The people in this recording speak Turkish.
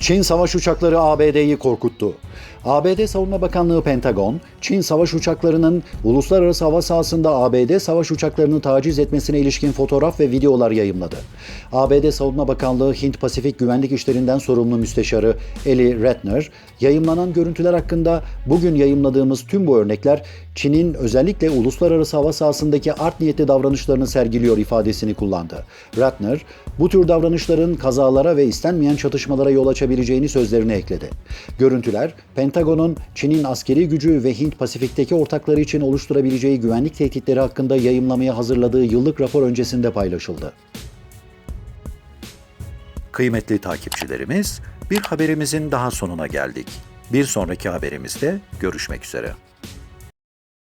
Çin savaş uçakları ABD'yi korkuttu. ABD Savunma Bakanlığı Pentagon, Çin savaş uçaklarının uluslararası hava sahasında ABD savaş uçaklarını taciz etmesine ilişkin fotoğraf ve videolar yayımladı. ABD Savunma Bakanlığı Hint Pasifik Güvenlik İşlerinden sorumlu müsteşarı Eli Ratner, yayımlanan görüntüler hakkında bugün yayımladığımız tüm bu örnekler Çin'in özellikle uluslararası hava sahasındaki art niyetli davranışlarını sergiliyor ifadesini kullandı. Ratner, bu tür davranışların kazalara ve istenmeyen çatışmalara yol açabileceğini sözlerine ekledi. Görüntüler, Pentagon'un Çin'in askeri gücü ve Hint Pasifik'teki ortakları için oluşturabileceği güvenlik tehditleri hakkında yayımlamaya hazırladığı yıllık rapor öncesinde paylaşıldı. Kıymetli takipçilerimiz, bir haberimizin daha sonuna geldik. Bir sonraki haberimizde görüşmek üzere.